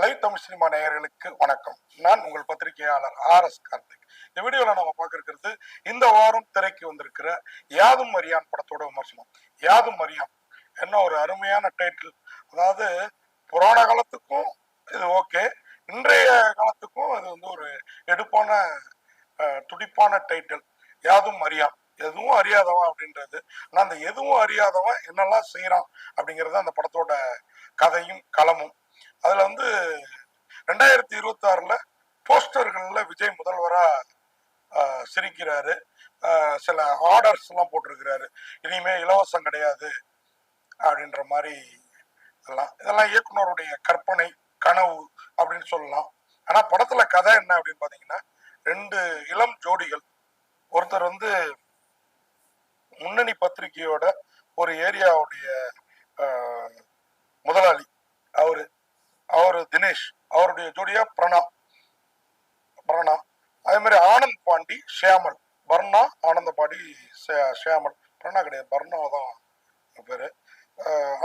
Live Tamil cinema நேயர்களுக்கு வணக்கம். நான் உங்கள் பத்திரிகையாளர் ஆர் எஸ் கார்த்திக். இந்த வீடியோல நம்ம பார்க்க இருக்கிறது இந்த வாரம் திரைக்கு வந்திருக்கிற யாதும் மரியான் படத்தோட விமர்சனம். யாதும் மரியான். என்ன ஒரு அருமையான டைட்டில் அதாவது புராண காலத்துக்கும் இது ஓகே இன்றைய காலத்துக்கும் இது வந்து ஒரு எடுப்பான துடிப்பான டைட்டில் யாதும் மரியாம் எதுவும் அறியாதவன் அப்படின்றது. ஆனால் அந்த எதுவும் அறியாதவன் என்னெல்லாம் செய்யறான் அப்படிங்கிறது அந்த படத்தோட கதையும் களமும். அதுல வந்து ரெண்டாயிரத்தி இருபத்தி ஆறுல போஸ்டர்கள்ல விஜய் முதல்வரா சிரிக்கிறாரு. சில ஆர்டர்ஸ் எல்லாம் போட்டிருக்கிறாரு. இனிமே இலவசம் கிடையாது அப்படின்ற மாதிரி இதெல்லாம் இதெல்லாம் இயக்குனருடைய கற்பனை கனவு அப்படின்னு சொல்லலாம். ஆனா படத்துல கதை என்ன அப்படின்னு பாத்தீங்கன்னா ரெண்டு இளம் ஜோடிகள். ஒருத்தர் வந்து முன்னணி பத்திரிகையோட ஒரு ஏரியாவுடைய முதலாளி. அவரு அவர் தினேஷ் அவருடைய ஜோடியா பிரணா. பிரணா. அதே மாதிரி ஆனந்த் பாண்டி ஷியாமல் பர்ணா ஆனந்த பாண்டி ஷியாமல் பிரணா கிடையாது பர்ணா தான் பேரு.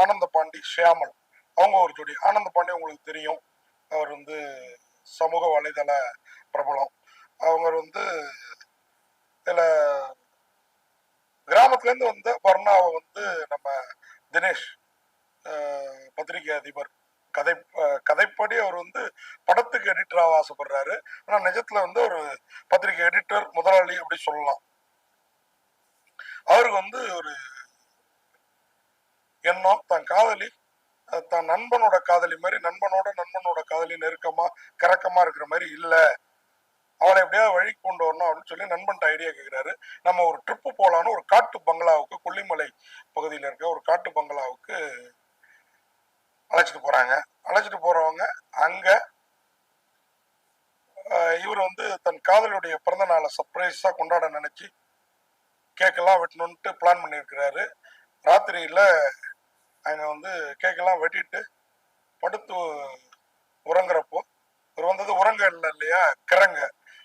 ஆனந்த பாண்டி ஷியாமல் அவங்க ஒரு ஜோடி. ஆனந்த பாண்டி உங்களுக்கு தெரியும். அவர் வந்து சமூக வலைதள பிரபலம். அவங்க வந்து இதில் கிராமத்துலேருந்து வந்து வந்த வர்ணாவை வந்து நம்ம தினேஷ் பத்திரிகை அதிபர் கதை கதைப்படி அவர் வந்து படத்துக்கு எடிட்டராக ஆசைப்படுறாரு. ஆனால் நிஜத்தில் வந்து ஒரு பத்திரிகை எடிட்டர் முதலாளி அப்படி சொல்லலாம். அவருக்கு வந்து ஒரு எண்ணம் தன் காதலி தன் நண்பனோட காதலி மாதிரி நண்பனோட நண்பனோட காதலி நெருக்கமா கறக்கமா இருக்கிற மாதிரி இல்லை. அவளை எப்படியாவது வழி கொண்டு வரணும் அப்படின்னு சொல்லி நண்பன்ட்ட ஐடியா கேட்கிறாரு நம்ம ஒரு ட்ரிப்பு போகலான்னு ஒரு காட்டு பங்களாவுக்கு கொல்லிமலை பகுதியில் இருக்க ஒரு காட்டு பங்களாவுக்கு அழைச்சிட்டு போறாங்க. அழைச்சிட்டு போறவங்க அங்க இவர் வந்து தன் காதலியுடைய பிறந்த நாளை சர்ப்ரைஸா கொண்டாட நினைச்சு கேக்கெல்லாம் வெட்டணும்ட்டு பிளான் பண்ணியிருக்கிறாரு. ராத்திரியில அங்க வந்து கேக்கெல்லாம் வெட்டிட்டு படுத்து உறங்குறப்போ இவர் வந்தது உறங்க இல்லை இல்லையா? கிறங்க.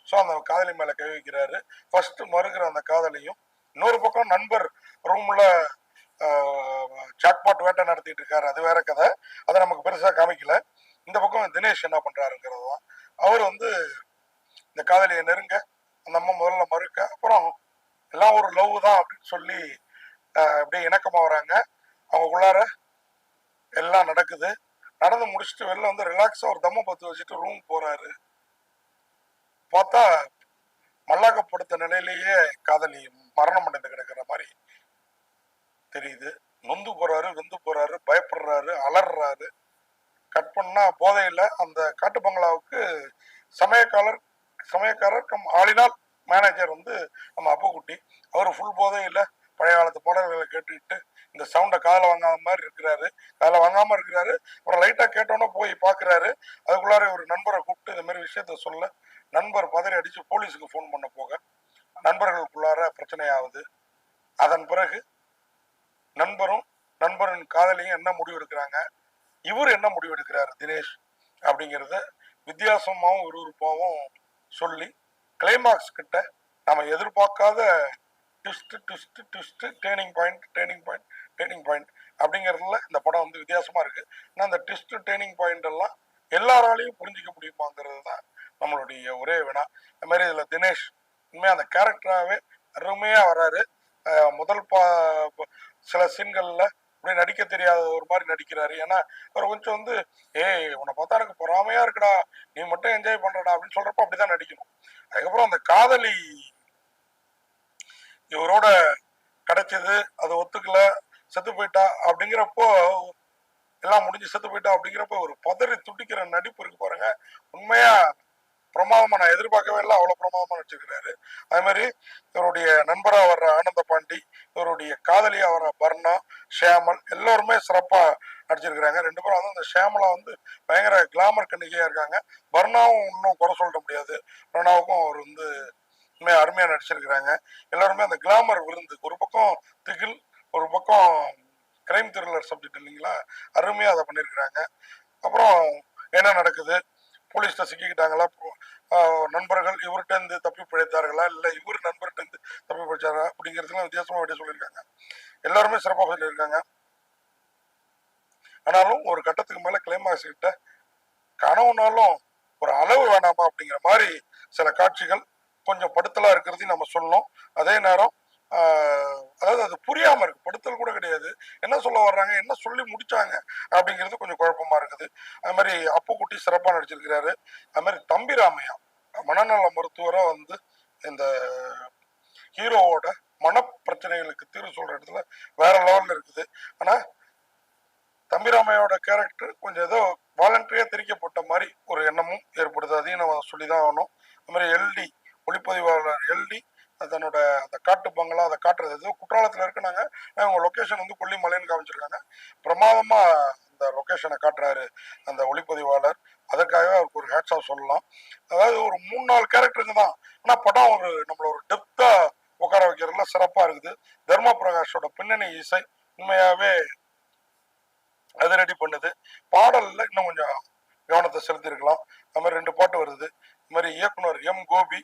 ஸோ அந்த காதலி மேல கை வைக்கிறாரு. ஃபர்ஸ்ட் மறுக்கிற அந்த காதலியும் இன்னொரு பக்கம் நண்பர் ரூம்ல ஜாக்பாட் வேட்டை நடத்திட்டு இருக்காரு. அது வேற கதை. அதை நமக்கு பெருசா காமிக்கல. இந்த பக்கம் தினேஷ் என்ன பண்றாருங்கிறது தான். அவர் வந்து இந்த காதலியை நெருங்க. அந்த அம்மா முதல்ல மறுக்க. அப்புறம் எல்லாம் ஒரு லவ் தான் அப்படின்னு சொல்லி அப்படியே இணக்கமா வராங்க. அவங்களுக்குள்ளார எல்லாம் நடக்குது. நடந்து முடிச்சுட்டு வெளில வந்து ரிலாக்ஸா ஒரு தம்ம பத்து வச்சுட்டு ரூம் போறாரு. பார்த்தா மல்லாக்கப்படுத்த நிலையிலேயே காதலி மரணம் அடைந்து கிடக்கிற மாதிரி. தெரியுது. நொந்து போறாரு வெந்து போறாரு பயப்படுறாரு அலறாரு. கட் பண்ணா போதையில் அந்த காட்டு பங்களாவுக்கு சமயக்காரர் சமயக்காரர் கம் ஆளினால் மேனேஜர் வந்து நம்ம அப்புக்குட்டி அவர் ஃபுல் போதையில் பழைய காலத்து பாடல்களை கேட்டுக்கிட்டு இந்த சவுண்டை காதில் வாங்காத மாதிரி இருக்கிறாரு. காதில் வாங்காமல் இருக்கிறாரு. அப்புறம் லைட்டாக கேட்டோன்னே போய் பார்க்குறாரு அதுக்குள்ளார ஒரு நண்பரை கூப்பிட்டு இந்த மாதிரி விஷயத்த சொல்ல நண்பர் பதறி அடித்து போலீஸுக்கு ஃபோன் பண்ண போக நண்பர்களுக்குள்ளார பிரச்சனையாகுது அதன் பிறகு நண்பரும் நண்பரின் காதலியும் என்ன முடிவு எடுக்கிறாங்க இவர் என்ன முடிவு எடுக்கிறாரு தினேஷ்? அப்படிங்கிறத வித்தியாசமாகவும் விறுவிறுப்பாகவும் சொல்லி கிளைமாக்ஸ் கிட்ட நம்ம எதிர்பார்க்காத twist twist twist turning point turning point turning point அப்படிங்கிறதுல இந்த படம் வந்து வித்தியாசமாக இருக்குது ஆனால் அந்த ட்விஸ்ட் டேர்னிங் பாயிண்ட் எல்லாம் எல்லாராலையும் புரிஞ்சிக்க முடியுமாங்கிறது தான் நம்மளுடைய ஒரே வினா. அது மாதிரி இதில் தினேஷ் உண்மையாக அந்த கேரக்டராகவே அருமையாக வராரு. முதல் பா சில சீன்கள்ல அப்படியே நடிக்க தெரியாத ஒரு மாதிரி நடிக்கிறாரு. ஏன்னா அவர் கொஞ்சம் வந்து ஏய் உன்னை பார்த்தா எனக்கு பொறாமையா இருக்குடா. நீ மட்டும் என்ஜாய் பண்றடா. அப்படின்னு சொல்றப்ப அப்படிதான் நடிக்கணும். அதுக்கப்புறம் அந்த காதலி இவரோட கிடைச்சது அது ஒத்துக்கல செத்து போயிட்டா அப்படிங்கிறப்போ எல்லாம் முடிஞ்சு செத்து போயிட்டா அப்படிங்கிறப்போ ஒரு பதறி துடிக்கிற நடிப்பு இருக்கு பாருங்க. உண்மையா பிரமாதமா நான் எதிர்பார்க்கவே இல்லை. அவ்வளவு பிரமாதமா நடிச்சிருக்கிறாரு. அதே மாதிரி இவருடைய நண்பரா வர்ற ஆனந்த பாண்டி இவருடைய காதலியா வர்ற பர்ணா ஷியாமல் எல்லோருமே சிறப்பா நடிச்சிருக்கிறாங்க. ரெண்டு பேரும் வந்து அந்த ஷியாமலா வந்து பயங்கர கிளாமர் கண்ணிகையா இருக்காங்க. பர்ணாவும் இன்னும் குறை சொல்ல முடியாது. பர்ணாவுக்கும் அவர் வந்து உண்மையா அருமையா நடிச்சிருக்கிறாங்க. எல்லாருமே அந்த கிளாமர் விருந்து ஒரு பக்கம் திகில் ஒரு பக்கம் கிரைம் த்ரில்லர் சப்ஜெக்ட் இல்லைங்களா? அருமையா அதை பண்ணியிருக்கிறாங்க அப்புறம் என்ன நடக்குது? போலீஸ்ட சிக்கிக்கிட்டாங்களா? நண்பர்கள் இவர்கிட்ட இருந்து தப்பி பிழைத்தார்களா? இல்ல இவர் நண்பர்கிட்ட இருந்து தப்பி பிழைச்சாரா? அப்படிங்கிறதுலாம் வித்தியாசமா வேண்டிய சொல்லியிருக்காங்க. எல்லாருமே சிறப்பாக சொல்லியிருக்காங்க. ஆனாலும் ஒரு கட்டத்துக்கு மேல கிளைமாக்ஸ் கிட்ட கனவுனாலும் ஒரு அளவு வேணாமா அப்படிங்கிற மாதிரி சில காட்சிகள் கொஞ்சம் படுத்தலா இருக்கிறதையும் நம்ம சொல்லணும். அதே நேரம் ஆஹ், அதாவது புரியாம இருக்கு. படுத்தல் கூட கிடையாது. என்ன சொல்ல வர்றாங்க? என்ன சொல்லி முடிச்சாங்க? அப்படிங்கிறது கொஞ்சம் குழப்பமா இருக்குது. அது மாதிரி அப்புக்குட்டி சிறப்பாக நடிச்சிருக்கிறாரு. அது மாதிரி தம்பி ராமையா மனநல மருத்துவராக வந்து இந்த ஹீரோவோட மனப்பிரச்சனைகளுக்கு தீர்வு சொல்ற இடத்துல வேற லெவலில் இருக்குது. ஆனால் தம்பிராமையோட கேரக்டர் கொஞ்சம் ஏதோ வாலண்டரியா திரிக்கப்பட்ட மாதிரி ஒரு எண்ணமும் ஏற்படுது. அதையும் நம்ம சொல்லிதான் ஆகணும். அது மாதிரி எல்டி ஒளிப்பதிவாளர் எல்டி தன்னோட அந்த காட்டு பங்களா அதை காட்டுறது ஏதோ குற்றாலத்தில் இருக்குனாங்க. ஆனா அவங்க லொக்கேஷன் வந்து கொல்லிமலைன்னு காமிச்சிருக்காங்க. பிரமாதமாக அந்த லொக்கேஷனை காட்டுறாரு அந்த ஒளிப்பதிவாளர். அதற்காகவே அவருக்கு ஒரு ஹேட்ஸாக சொல்லலாம். அதாவது ஒரு மூணு நாலு கேரக்டருங்க தான். ஆனால் படம் ஒரு நம்மள ஒரு டெப்த்தாக உட்கார வைக்கிறதுல சிறப்பாக இருக்குது. தர்ம பிரகாஷோட பின்னணி இசை உண்மையாகவே அது ரெடி பண்ணுது. பாடலில் இன்னும் கொஞ்சம் கவனத்தை செலுத்திருக்கலாம் அது மாதிரி ரெண்டு பாட்டு வருது. இது மாதிரி இயக்குனர் எம் கோபி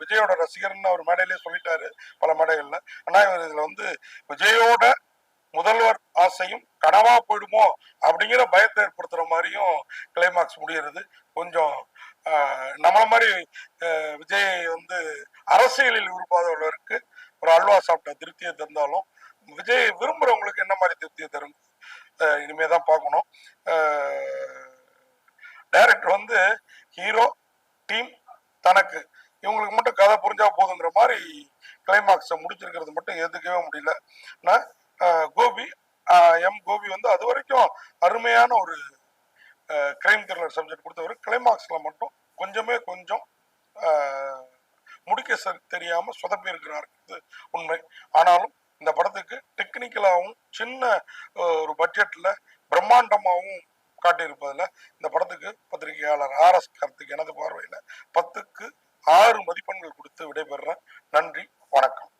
விஜயோட ரசிகர்னு அவர் மேடையிலே சொல்லிட்டாரு பல மேடைகள்ல. ஆனா இவர் இதுல வந்து விஜயோட முதல்வர் ஆசையும் கனவா போயிடுமோ அப்படிங்கிற பயத்தை ஏற்படுத்துற மாதிரியும் கிளைமாக்ஸ் முடிகிறது கொஞ்சம் நம்மள மாதிரி விஜய் வந்து அரசியலில் விரும்பாதவர்களுக்கு ஒரு அல்வா சாப்பிட்ட திருப்தியை தந்தாலும் விஜய் விரும்புறவங்களுக்கு என்ன மாதிரி திருப்தியை தரும்? ஆஹ், இனிமே தான் பார்க்கணும் டைரக்டர் வந்து ஹீரோ டீம் தனக்கு இவங்களுக்கு மட்டும் கதை புரிஞ்சா போதுங்கிற மாதிரி கிளைமாக்ஸை முடிச்சிருக்கிறது மட்டும் எதுக்கவே முடியல. கோபி எம் கோபி வந்து அது வரைக்கும் அருமையான ஒரு கிரைம் த்ரில்லர் சப்ஜெக்ட் கொடுத்தவர். கிளைமாக்ஸில் மட்டும் கொஞ்சமே கொஞ்சம் முடிக்க சரி- தெரியாம சொதப்பி இருக்கிறார் இது உண்மை. ஆனாலும் இந்த படத்துக்கு டெக்னிக்கலாகவும் சின்ன ஒரு பட்ஜெட்ல பிரம்மாண்டமாகவும் காட்டியிருப்பதில் இந்த படத்துக்கு பத்திரிகையாளர் ஆர் எஸ் கார்த்திக் எனது பார்வையில் பத்துக்கு ஆறு மதிப்பெண்கள் கொடுத்து விடைபெறுறேன். நன்றி வணக்கம்.